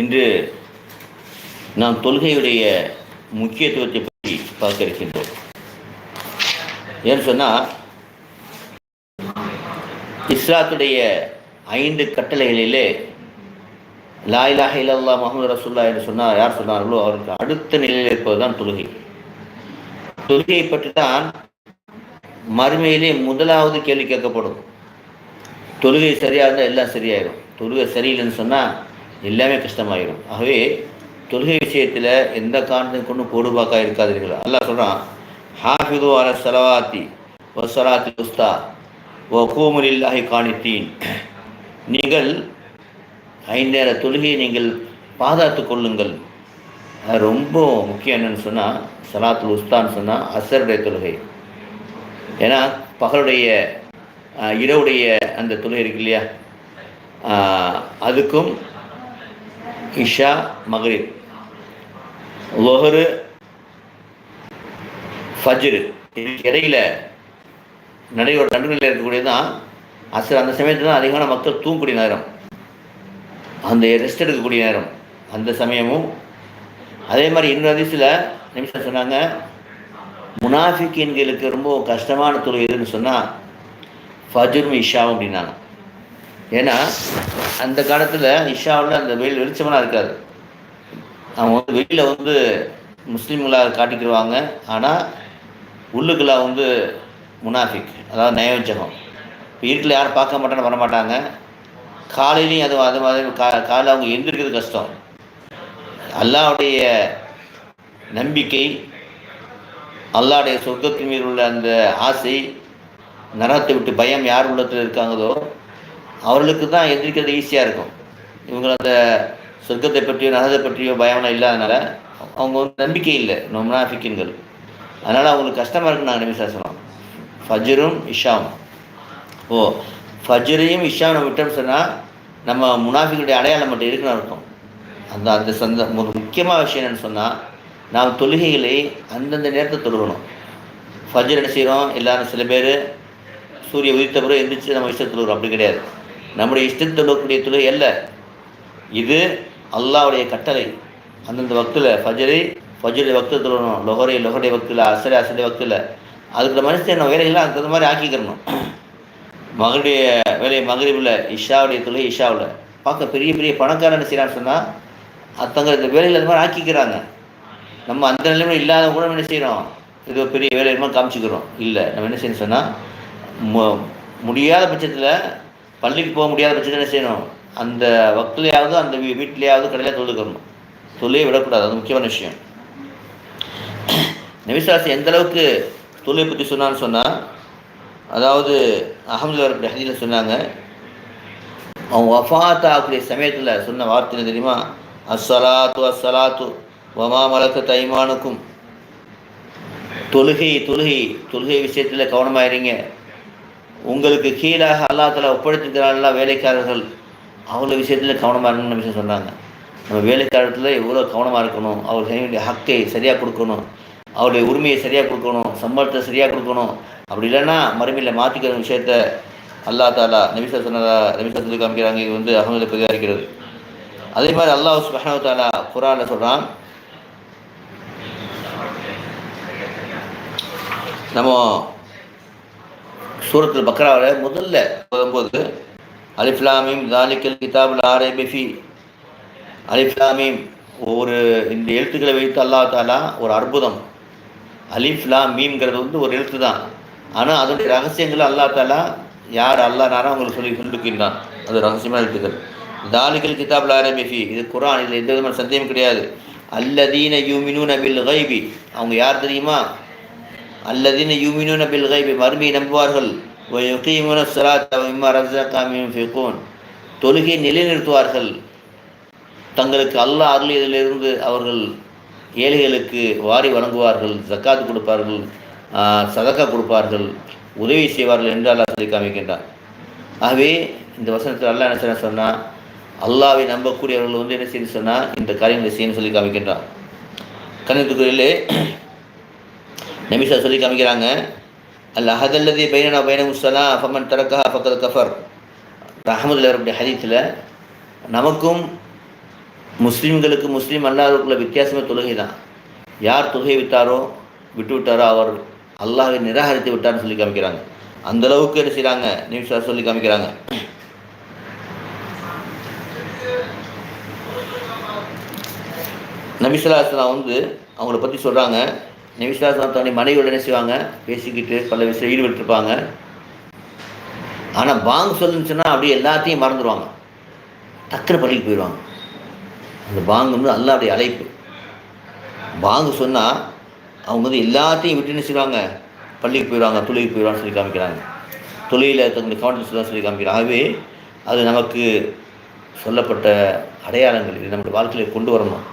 இன்று நாம் தொழுகையுடைய முக்கியத்துவத்தை பற்றி பார்க்க இருக்கின்றோம். ஏன்னு சொன்னால் இஸ்லாத்துடைய ஐந்து கட்டளைகளிலே லாயிலாக இல்லல்லா முகமது ரசுல்லா என்று சொன்னால் யார் சொன்னார்களோ அவருக்கு அடுத்த நிலையில் இருப்பது தான் தொழுகை. தொழுகையை பற்றி தான் மறுமையிலே முதலாவது கேள்வி கேட்கப்படும். தொழுகை சரியாக இருந்தால் எல்லாம் சரியாயிடும் தொழுகை சரியில்லைன்னு சொன்னால் எல்லாமே கஷ்டமாயிடும் ஆகவே தொழுகை விஷயத்தில் எந்த காரணத்தையும் கொண்டும் போடுபாக்கா இருக்காதீர்கள். அல்லா சொல்கிறான் ஹாஃபிது அல சலவாத்தி வசலாத்தி உஸ்தா ஓ கூமுலில்லாஹி காணித்தீன் நீங்கள் ஐநேர தொழுகையை நீங்கள் பாதுகாத்து கொள்ளுங்கள். அது ரொம்ப முக்கியம் என்னன்னு சொன்னால் சலாத்துல் உஸ்தான்னு சொன்னால் அசருடைய தொழுகை. ஏன்னா பகலுடைய இரவுடைய அந்த தொழுகை இருக்கு இல்லையா? அதுக்கும் இஷா மகரிப் லொஹரு ஃபஜ்ரு இதுக்கு இடையில நடையோட நடுநிலையில் இருக்கக்கூடியது தான் அசர் அந்த சமயத்தில் தான் அதிகமான மக்கள் தூங்கக்கூடிய நேரம் அந்த ரெஸ்ட் எடுக்கக்கூடிய நேரம் அந்த சமயமும் அதே மாதிரி இன்னொரு அதிசயில் நிமிஷம் சொன்னாங்க முனாஃபிக்கின்களுக்கு ரொம்ப கஷ்டமான தொழில் எதுன்னு சொன்னால் ஃபஜ்ரும் இஷாவும் அப்படின்னாங்க ஏன்னா அந்த காலத்தில் இஷாவில் அந்த வெயில் வெளிச்சமெல்லாம் இருக்காது. அவங்க வந்து வெளியில் வந்து முஸ்லீம்களாக காட்டிக்கிடுவாங்க ஆனால் உள்ளுக்குள்ள வந்து முனாஃபிக் அதாவது நயவஞ்சகம். இப்போ இருட்டில் யாரும் பார்க்க மாட்டாங்க வர மாட்டாங்க. காலையிலையும் அது அது மாதிரி கா காலையில் அவங்க எந்திரிக்கிறது கஷ்டம். அல்லாவுடைய நம்பிக்கை அல்லாவுடைய சொர்க்கத்தின் மீது உள்ள அந்த ஆசை நரகத்தை விட்டு பயம் யார் உள்ளத்தில் இருக்காங்களோ அவர்களுக்கு தான் எந்திரிக்கிறது ஈஸியாக இருக்கும். இவங்க அந்த சொர்க்கத்தை பற்றியோ நரகத்தை பற்றியோ பயம்லாம் இல்லாதனால அவங்க வந்து நம்பிக்கை இல்லை முனாஃபிக்கின்கள். அதனால் அவங்களுக்கு கஷ்டமாக இருக்குன்னு நாங்கள் நிமிஷம் ஃபஜரும் இஷாவும் ஓ ஃபஜ்ரையும் இஷாம் நம்ம விட்டோம்னு சொன்னால் நம்ம முனாஃபிகளுடைய அடையாளம் மட்டும் இருக்குன்னு இருக்கும் அந்த அந்த சந்த ஒரு முக்கியமான விஷயம் என்னென்னு சொன்னால் நாம் தொழுகைகளை அந்தந்த நேரத்தை தொழுகணும். ஃபஜர் என்ன செய்கிறோம் எல்லாரும் சில பேர் சூரிய உதித்த பிறகு எந்திரிச்சு நம்ம இஷ்டத்தை தொழுகிறோம். அப்படி கிடையாது. நம்முடைய இஷ்டத்தை தொழக்கூடிய துறை அல்ல. இது அல்லாவுடைய கட்டளை. அந்தந்த வக்தில் ஃபஜரை ஃபஜ்ருடைய வக்தில் தொழணும் லொஹரை லொஹருடைய வக்தில் அசரை அசருடைய வக்தில். அதுக்கு மனுஷன் நம்ம வேலைகள்லாம் அதுக்கு மாதிரி ஆக்கிக்கிறணும் மகளுடைய வேலையை மகரிபில் இஷாவுடைய தொழில் இஷாவில். பார்க்க பெரிய பெரிய பணக்காரன் என்ன செய்கிறான்னு சொன்னால் அத்தங்க இந்த வேலையில் அந்த மாதிரி ஆக்கிக்கிறாங்க. நம்ம அந்த நிலைமையில் இல்லாத கூட என்ன செய்கிறோம் இது ஒரு பெரிய வேலை மாதிரி காமிச்சிக்கிறோம். இல்லை நம்ம என்ன செய்யணும் சொன்னால் மு முடியாத பட்சத்தில் பள்ளிக்கு போக முடியாத பட்சத்தில் என்ன செய்யணும்? அந்த வக்திலையாவது அந்த வீ வீட்டிலையாவது கடையில் தொழுக்கணும் தொழிலே விடக்கூடாது. அது முக்கியமான விஷயம். நபிசாசி எந்த அளவுக்கு தொழிலை பற்றி சொன்னான்னு சொன்னால் அதாவது அகமது வரக்கூடிய ஹதியில் சொன்னாங்க அவங்க வஃபாத் ஆகக்கூடிய சமயத்தில் சொன்ன வார்த்தை தெரியுமா? அஸ்ஸலாத்து அஸ்ஸலாத்து வமா மலக்க தைமானுக்கும் தொழுகை தொழுகை தொழுகை விஷயத்தில் கவனமாயிருங்க உங்களுக்கு கீழாக அல்லாத்தில் ஒப்படைத்திருக்கிறார்கள் வேலைக்காரர்கள் அவங்கள விஷயத்தில் கவனமாக இருக்கணும்னு விஷயம் சொன்னாங்க. நம்ம வேலைக்காரத்தில் எவ்வளோ கவனமாக இருக்கணும்? அவர் செய்ய வேண்டிய ஹக்கை சரியாக கொடுக்கணும். அவருடைய உரிமையை சரியாக கொடுக்கணும். சம்பளத்தை சரியாக கொடுக்கணும். அப்படி இல்லைன்னா மறுமையில் மாற்றிக்கிற விஷயத்த அல்லா தாலா நபிசா சொன்னதா நபிசா சொல்லி காமிக்கிறாங்க. இது வந்து அகமதில் பிரகாரிக்கிறது அதே மாதிரி அல்லாஹ் சுபஹானஹு தாலா குரானில் சொல்கிறான் நம்ம சூரத்தில் பக்ராவில் முதல்ல போகும்போது அலிஃப்லாமீம் தாலிக்கல் கிதாபுல் ஆரே பிஃபி அலிஃப்லாமீம் ஒரு இந்த எழுத்துக்களை வைத்து அல்லா தாலா ஒரு அற்புதம். அலிஃப்லாம் மீம்ங்கிறது வந்து ஒரு எழுத்து தான். ஆனால் அதனுடைய ரகசியங்களை அல்லா தாலா யார் அல்லா நாரா அவங்களுக்கு சொல்லி சொல்லிருக்கின்றான் அது ரகசியமான எழுத்துக்கள். தாலிக்கல் கிதாபில் ஆரே பிஃபி இது குரான் இதில் எந்த விதமான சந்தேகம் கிடையாது. அல்லதீன யூமினு நபில் கைபி அவங்க யார் தெரியுமா? அல்லதின் யூமினூன பில்கைபி மறுமையை நம்புவார்கள் யுகீமுன சலாத் இம்மா ரஜா காமியும் தொழுகையை நிலைநிறுத்துவார்கள். தங்களுக்கு அல்லாஹ் அருளியதிலிருந்து அவர்கள் ஏழைகளுக்கு வாரி வழங்குவார்கள் ஜக்காத்து கொடுப்பார்கள் சதக்கா கொடுப்பார்கள் உதவி செய்வார்கள் என்று அல்லாஹ் சொல்லி காமிக்கின்றான். ஆகவே இந்த வசனத்தில் அல்லாஹ் என்ன செய்ய சொன்னால் அல்லாவை நம்பக்கூடியவர்கள் வந்து என்ன செய்ய சொன்னால் இந்த காரியங்களை செய்யணும்னு சொல்லி காமிக்கின்றார் கணித்துக்குறையிலே நபிசா சொல்லி காமிக்கிறாங்க அல் அஹதல்லதி பைனனா பைன முஸ்தலா ஃபமன் தரக்கா ஃபக்கத் கஃபர். ரஹமதுல்ல அவருடைய ஹதீத்தில் நமக்கும் முஸ்லீம்களுக்கு முஸ்லீம் அல்லாதவர்களுக்குள்ள வித்தியாசமே தொழுகை தான். யார் தொழுகை விட்டாரோ விட்டு விட்டாரோ அவர் அல்லாஹை நிராகரித்து விட்டார்னு சொல்லி காமிக்கிறாங்க. அந்த அளவுக்கு என்ன செய்கிறாங்க நிமிஷம் சொல்லி காமிக்கிறாங்க. நபிசுல்லாஸ்லாம் வந்து அவங்கள பற்றி சொல்கிறாங்க நபிசுல்லாஸ்லாம் தன்னுடைய மனைவியோட என்ன செய்வாங்க. பேசிக்கிட்டு பல விஷயம் ஈடுபட்டுருப்பாங்க. ஆனால் பாங்கு சொல்லுச்சுன்னா அப்படியே எல்லாத்தையும் மறந்துடுவாங்க டக்குனு பள்ளிக்கு போயிடுவாங்க. அந்த பாங் வந்து அல்லாவுடைய அழைப்பு. பாங்கு சொன்னால் அவங்க வந்து எல்லாத்தையும் விட்டு என்ன செய்வாங்க? பள்ளிக்கு போயிடுவாங்க தொழிலுக்கு போயிடுவான்னு சொல்லி காமிக்கிறாங்க. தொழிலில் தங்களுடைய கவனத்தை சொல்லி காமிக்கிறாங்க. ஆகவே அது நமக்கு சொல்லப்பட்ட அடையாளங்கள். இது நம்முடைய வாழ்க்கையில் கொண்டு வரணும்.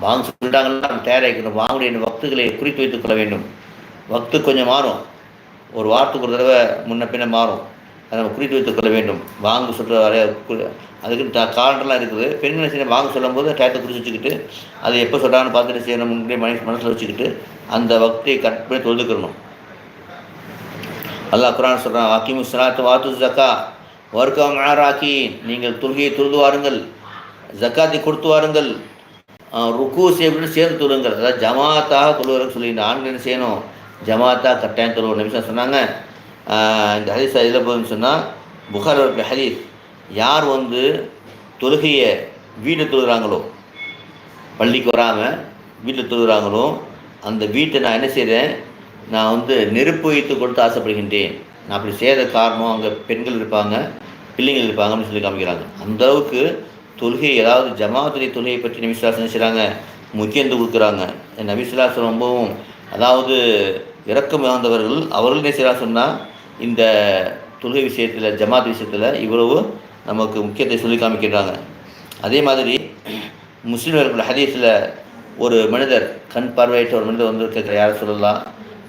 பாங்கு சொல்லிட்டாங்கன்னா நம்ம தயாராகிக்கணும். வாங்குடைய வக்துகளை குறித்து வைத்துக் கொள்ள வேண்டும். வக்து கொஞ்சம் மாறும். ஒரு வாரத்துக்கு ஒரு தடவை முன்ன பின்ன மாறும். அதை நம்ம குறித்து வைத்துக் கொள்ள வேண்டும். வாங்க சொல்கிற வரைய அதுக்குன்னு அதுக்கு இருக்குது. பெண்களை செய்ய வாங்க சொல்லும்போது டயத்தை குறித்து வச்சுக்கிட்டு அதை எப்போ சொல்கிறாங்கன்னு பார்த்துட்டு செய்யணும் முன்னாடியே மனசு மனசில் வச்சுக்கிட்டு அந்த வக்தை கட் பண்ணி தொழுதுக்கிறணும் அல்லாஹ் குரான் சொல்கிறான் வாக்கிமு சலாத்து வாத்து ஜக்கா வர்க்கம் ஆராக்கி நீங்கள் தொழுகையை தொழுது வாருங்கள். ஜக்காத்தை கொடுத்து வாருங்கள். ருக்கு செய்யப்பட்டு சேர்ந்து தொழுங்கள் அதாவது ஜமாத்தாக தொழுவர்கள் சொல்லி இந்த ஆண்கள் என்ன செய்யணும்? ஜமாத்தாக கட்டாயம் தொழுவோம் நிமிஷம் சொன்னாங்க. இந்த ஹதீஸ் இதில் போகுதுன்னு சொன்னால் புகார் இருக்கிற ஹதீஸ் யார் வந்து தொழுகையை வீட்டை தொழுகிறாங்களோ பள்ளிக்கு வராமல் வீட்டில் தொழுகிறாங்களோ அந்த வீட்டை நான் என்ன செய்கிறேன் நான் வந்து நெருப்பு வைத்து கொடுத்து ஆசைப்படுகின்றேன். நான் அப்படி செய்த காரணம் அங்கே பெண்கள் இருப்பாங்க பிள்ளைங்கள் இருப்பாங்க அப்படின்னு சொல்லி காமிக்கிறாங்க. அந்த அளவுக்கு தொழுகை ஏதாவது ஜமாத்துடைய தொழுகையை பற்றி நபிசுலாசன் என்ன செய்கிறாங்க முக்கியத்துவம் கொடுக்குறாங்க. நபிசுலாசன் ரொம்பவும் அதாவது இறக்கம் இழந்தவர்கள் அவர்கள் என்ன சொன்னால் இந்த தொழுகை விஷயத்தில் ஜமாத் விஷயத்தில் இவ்வளவு நமக்கு முக்கியத்தை சொல்லி காமிக்கிறாங்க அதே மாதிரி முஸ்லீம்கள் ஹதீஸில் ஒரு மனிதர் கண் பார்வையிட்ட ஒரு மனிதர் வந்து கேட்குற யார் சொல்லலாம்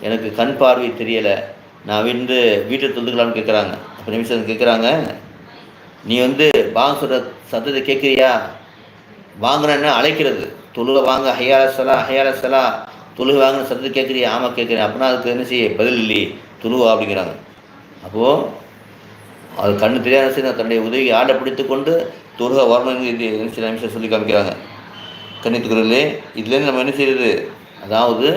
எனக்கு கண் பார்வை தெரியலை. நான் வந்து வீட்டை தொழுதுக்கலாம்னு கேட்குறாங்க. அப்போ நிமிஷம் கேட்குறாங்க நீ வந்து பாங்க சொல்கிற சத்தத்தை கேட்குறியா வாங்குறேன்னா அழைக்கிறது. தொழுக வாங்க ஹையாலசலா ஹையாலசலா ஹையார சலா தொழுக வாங்கின சத்தத்தை கேட்குறியா ஆமாம் கேட்குறேன் அப்படின்னா அதுக்கு என்ன செய்ய? பதில் இல்லையே. தொழுவா அப்படிங்கிறாங்க. அப்போது அது கண்ணு தெரியாத சரி தன்னுடைய உதவி ஆடை பிடித்து கொண்டு தொழுக வரணும் இது என்ன சில நிமிஷம் சொல்லி காமிக்கிறாங்க. கண்ணித்துக்குறதுலே இதுலேருந்து நம்ம என்ன செய்யறது? அதாவது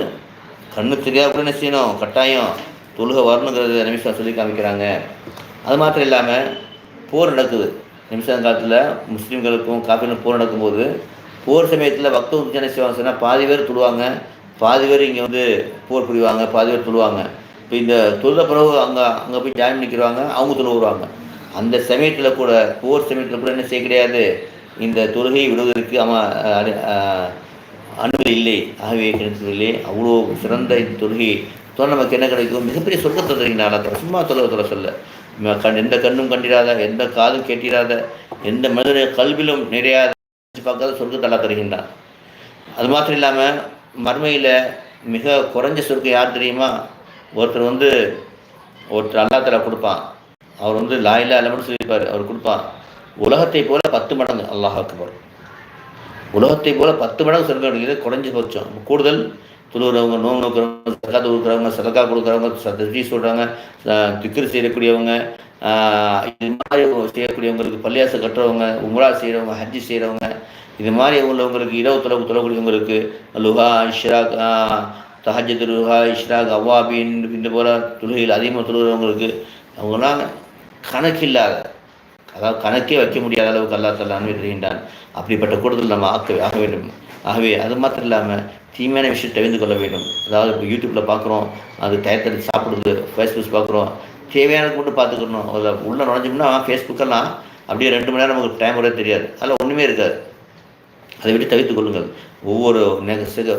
கண்ணு தெரியாத கூட என்ன செய்யணும்? கட்டாயம் தொழுக வரணுங்கிறது நிமிஷம் சொல்லி காமிக்கிறாங்க. அது மாத்திரம் இல்லாமல் போர் நடக்குது. நிமிஷம் காலத்தில் முஸ்லீம்களுக்கும் காஃபிலும் போர் நடக்கும்போது போர் சமயத்தில் பக்த வந்து என்ன செய்வாங்க சொன்னால் பாதி பேர் தொழுவாங்க. பாதி பேர் இங்கே வந்து போர் புரிவாங்க. பாதி பேர் தொழுவாங்க. இப்போ இந்த தொழுத பிறகு அங்கே அங்கே போய் ஜாயின் பண்ணிக்கிறாங்க அவங்க தொழுவுறாங்க அந்த சமயத்தில் கூட போர் சமயத்தில் கூட என்ன செய்ய கிடையாது. இந்த தொழுகையை விடுவதற்கு அவன் அனுமதி இல்லை. ஆகவே கிடைத்ததில்லை அவ்வளோ சிறந்த இந்த தொழுகை தொலை நமக்கு என்ன கிடைக்கும் மிகப்பெரிய சொர்க்கத்தை தருகிறாள் சும்மா தொலை தொலை சொல்ல. கண் எந்த கண்ணும் கண்டிராத எந்த காதும் கேட்டிராத எந்த மனிதனுடைய கல்விலும் நிறையாத பார்க்காத சொர்க்க தலா தருகின்றான். அது மாத்திரம் இல்லாமல் மர்மையில் மிக குறைஞ்ச சொர்க்கம் யார் தெரியுமா? ஒருத்தர் வந்து ஒருத்தர் அல்லா தலா கொடுப்பான். அவர் வந்து லாயிலா இல்லைன்னு சொல்லியிருப்பார். அவர் கொடுப்பான். உலகத்தை போல பத்து மடங்கு. அல்லாஹ் அக்பர். உலகத்தை போல பத்து மடங்கு சொர்க்கம் கிடைக்கிறது குறைஞ்சி போச்சோம் கூடுதல் துளுவுறவங்க நோம்பு நோக்கிறவங்க சதக்கா கொடுக்குறவங்க சதக்கா கொடுக்குறவங்க தஜ்ஜி சொல்கிறாங்க திக்ரு செய்யக்கூடியவங்க இது மாதிரி செய்யக்கூடியவங்களுக்கு பள்ளியாசை கட்டுறவங்க உம்ரா செய்கிறவங்க ஹஜ்ஜி செய்கிறவங்க இது மாதிரி உள்ளவங்களுக்கு இரவு தொலைவு தொலைக்கூடியவங்களுக்கு லுஹா இஷ்ராக் தஹஜத் லுஹா இஷ்ராக் அவ்வாபின் இந்த போல தொழுகையில் அதிகமாக தொழுகிறவங்களுக்கு அவங்களாம் கணக்கில்லாத அதாவது கணக்கே வைக்க முடியாத அளவுக்கு அல்லா தலா அனுமதி அப்படிப்பட்ட கூடுதல் நம்ம ஆக்க ஆக வேண்டும். ஆகவே அது மாத்திரம் இல்லாமல் தீமையான விஷயத்தை தெரிந்து கொள்ள வேண்டும். அதாவது இப்போ யூடியூப்பில் பார்க்குறோம் அது டயத்தில் சாப்பிடுது ஃபேஸ்புக் பார்க்குறோம் தேவையானது மட்டும் பார்த்துக்கணும் அதில் உள்ளே நுழைஞ்சோம்னா ஃபேஸ்புக்கெல்லாம் அப்படியே ரெண்டு மணி நேரம் நமக்கு டைம் வரவே தெரியாது. அதில் ஒன்றுமே இருக்காது. அதை விட்டு தவித்துக் கொள்ளுங்கள். ஒவ்வொரு சிக-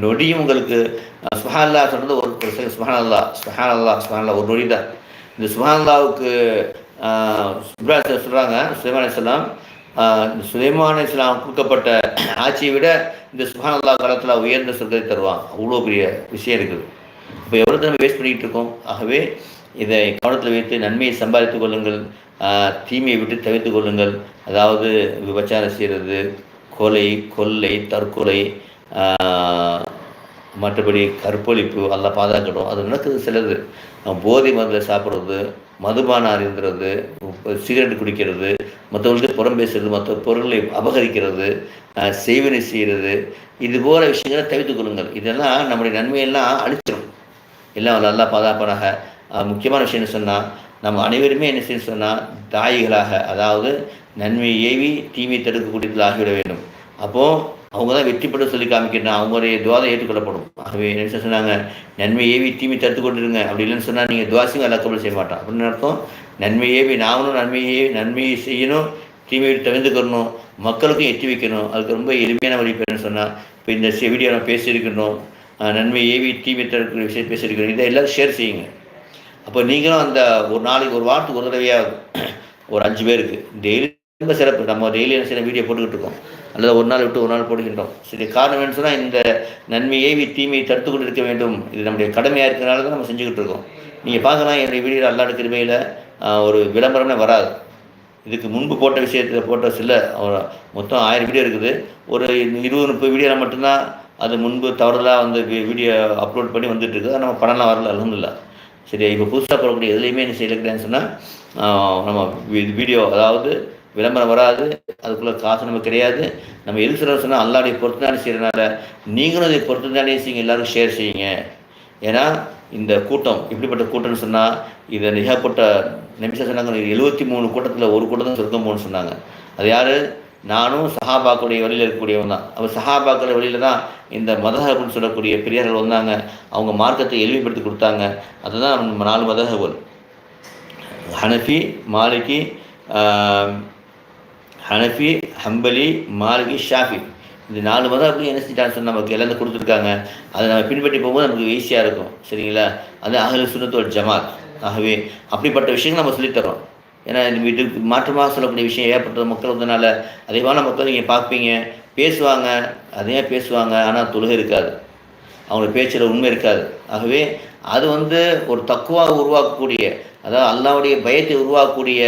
நொடியும் உங்களுக்கு அஹ், சொல்கிறது ஒரு ஒரு சில சுபஹானல்லா சுபஹானல்லா சுபஹானல்லா ஒரு நொடி தான். இந்த சுபஹானல்லாவுக்கு இப்ராஹிம் சொல்கிறாங்க சுலைமான் இஸ்லாம் சுலைமான் இஸ்லாம் கொடுக்கப்பட்ட ஆட்சியை விட இந்த சுபஹானல்லா காலத்தில் உயர்ந்த சொர்க்கத்தை தருவான். அவ்வளோ பெரிய விஷயம் இருக்குது. இப்போ எவ்வளோ நம்ம வேஸ்ட் பண்ணிகிட்டு இருக்கோம்? ஆகவே இதை கவனத்தில் வைத்து நன்மையை சம்பாதித்துக் கொள்ளுங்கள். தீமையை விட்டு தவிர்த்து கொள்ளுங்கள். அதாவது விபச்சாரம் செய்கிறது கொலை கொள்ளை தற்கொலை மற்றபடி கற்பழிப்பு அதெல்லாம் பாதுகாக்கணும் அது நடக்குது சிலது. போதை மருந்தில் சாப்பிட்றது மதுபானம் அறிந்துறது சிகரெட் குடிக்கிறது மற்றவங்களுக்கு புறம் பேசுறது மற்ற பொருளை அபகரிக்கிறது செய்வினை செய்கிறது இது போல விஷயங்களை தவிர்த்து கொள்ளுங்கள். இதெல்லாம் நம்முடைய நன்மையெல்லாம் அழிச்சிடும் எல்லாம் நல்லா பாதுகாப்பாக முக்கியமான விஷயம் என்ன சொன்னால் நம்ம அனைவருமே என்ன செய்ய சொன்னால் தாயிகளாக அதாவது நன்மையை ஏவி தீமை தடுக்கக்கூடியதில் ஆகிவிட வேண்டும். அப்போது அவங்க தான் வெற்றி பெற்று சொல்லி காமிக்கணும் அவங்களுடைய துவாதம் ஏற்றுக்கொள்ளப்படும். ஆகவே என்ன சொன்னாங்க? நன்மை ஏவி தீமை தடுத்து கொண்டிருங்க. அப்படி இல்லைன்னு சொன்னால் நீங்கள் துவாசியும் அல்லா கபல் செய்ய மாட்டோம் அப்படின்னு அர்த்தம். நன்மை ஏவி நாமளும் நன்மையை நன்மையை செய்யணும். தீமையை தவிர்த்துக்கணும் மக்களுக்கும் எட்டி வைக்கணும். அதுக்கு ரொம்ப எளிமையான வழி பேருன்னு சொன்னால் இப்போ இந்த வீடியோ நான் பேசியிருக்கணும். நன்மை ஏவி தீமை தடுக்கிற விஷயம் பேசியிருக்கணும். இதை எல்லோரும் ஷேர் செய்யுங்க. அப்போ நீங்களும் அந்த ஒரு நாளைக்கு ஒரு வாரத்துக்கு ஒரு தடவையாக ஒரு அஞ்சு பேருக்கு டெய்லி ரொம்ப சிறப்பு. நம்ம டெய்லி என்ன செய்யணும் வீடியோ போட்டுக்கிட்டு இருக்கோம். அல்லது ஒரு நாள் விட்டு ஒரு நாள் போடுகின்றோம். சரி காரணம் என்ன சொன்னால் இந்த நன்மையை தீமையை தடுத்து கொண்டு இருக்க வேண்டும். இது நம்முடைய கடமையாக இருக்கிறனால தான் நம்ம செஞ்சுக்கிட்டு இருக்கோம். நீங்கள் பார்க்கலாம் என்னுடைய வீடியோ அல்லாட கிருபையில் ஒரு விளம்பரமே வராது. இதுக்கு முன்பு போட்ட விஷயத்தில் போட்ட சில மொத்தம் ஆயிரம் வீடியோ இருக்குது. ஒரு இருபது முப்பது வீடியோவில் மட்டும்தான் அது முன்பு தவறுதலாக வந்து வீடியோ அப்லோட் பண்ணி வந்துட்டு இருக்குது. நம்ம படம்லாம் வரல அலமதுல்லா சரி இப்போ புதுசாக போடக்கூடிய எதுலேயுமே என்ன செய்யலைன்னு சொன்னால் நம்ம வீடியோ அதாவது விளம்பரம் வராது அதுக்குள்ளே காசு நமக்கு கிடையாது. நம்ம எது சொல்ல சொன்னால் அல்லாடைய பொறுத்து தானே செய்கிறனால நீங்களும் அதை பொறுத்து தானே செய்யுங்க எல்லாரும் ஷேர் செய்யுங்க. ஏன்னா இந்த கூட்டம் இப்படிப்பட்ட கூட்டம்னு சொன்னால் இதை நிகப்பட்ட நிமிஷம் சொன்னாங்க எழுபத்தி மூணு கூட்டத்தில் ஒரு கூட்டம் தான் சொர்க்கம் போகணும்னு சொன்னாங்க. அது யார்? நானும் சஹாபாக்களுடைய வழியில் இருக்கக்கூடியவன் தான். அவர் சஹாபாக்கள் வழியில் தான் இந்த மதஹபுன்னு சொல்லக்கூடிய பெரியார்கள் வந்தாங்க. அவங்க மார்க்கத்தை எளிமைப்படுத்தி கொடுத்தாங்க. அதுதான் நாலு மதஹபுல் ஹனஃபி மாலிகி ஹனஃபி ஹம்பலி மாலிகி ஷாஃபி. இந்த நாலு மதம் அப்படி என்ன செஞ்சிட்டான்னு நமக்கு எல்லாத்தையும் கொடுத்துருக்காங்க. அதை நம்ம பின்பற்றி போகும்போது நமக்கு ஈஸியாக இருக்கும். சரிங்களா? அது அகல் சுனத்தோட ஜமாத். ஆகவே அப்படிப்பட்ட விஷயங்கள் நம்ம சொல்லித்தரோம் ஏன்னா இந்த இதுக்கு மாற்றமாக சொல்லக்கூடிய விஷயம் ஏற்பட்ட மக்கள் வந்தனால அதிகமான மக்கள் நீங்கள் பார்ப்பீங்க. பேசுவாங்க. அதையே பேசுவாங்க. ஆனால் தொழுகை இருக்காது. அவங்களோட பேச்சில் உண்மை இருக்காது. ஆகவே அது வந்து ஒரு தக்குவாக உருவாக்கக்கூடிய அதாவது அல்லாவுடைய பயத்தை உருவாக்கக்கூடிய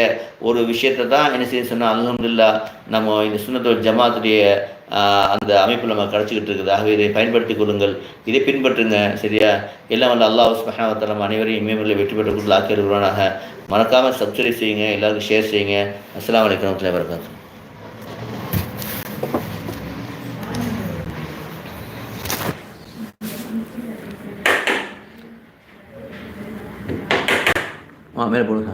ஒரு விஷயத்தை தான் என்ன செய்ய சொன்னால் அல்ஹம்துலில்லா நம்ம இந்த சுன்னத்தோட ஜமாத்துடைய அந்த அமைப்பில் நம்ம கிடச்சிக்கிட்டு இருக்குது. ஆகவே இதை பயன்படுத்திக் கொள்ளுங்கள். இதை பின்பற்றுங்க. சரியா? எல்லாம் வந்து அல்லாஹ் சுபஹானஹு நம்ம அனைவரையும் இமேமில் வெற்றி பெற்று கொடுத்து மறக்காமல் சப்ஸ்கிரைப் செய்யுங்க. எல்லாருக்கும் ஷேர் செய்யுங்க. அஸ்ஸலாமு அலைக்கும் 담배를 보러